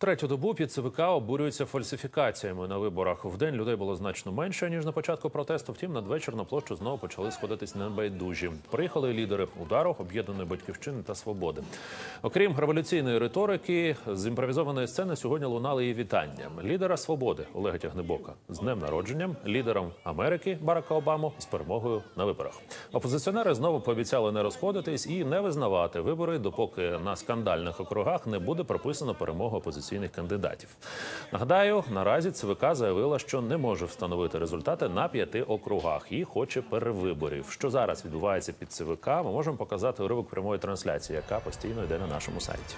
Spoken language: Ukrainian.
Третю добу під ЦВК обурюються фальсифікаціями на виборах. В день людей було значно менше ніж на початку протесту. Втім, надвечір на площу знову почали сходитись небайдужі. Приїхали лідери удару, об'єднаної батьківщини та свободи. Окрім революційної риторики, з імпровізованої сцени сьогодні лунали і вітання лідера свободи Олега Тягнебока з днем народженням, лідером Америки Барака Обаму з перемогою на виборах. Опозиціонери знову пообіцяли не розходитись і не визнавати вибори, допоки на скандальних округах не буде прописано перемога перемогу опозиційних кандидатів. Нагадаю, наразі ЦВК заявила, що не може встановити результати на п'яти округах і хоче перевиборів. Що зараз відбувається під ЦВК, ми можемо показати уривок прямої трансляції, яка постійно йде на нашому сайті.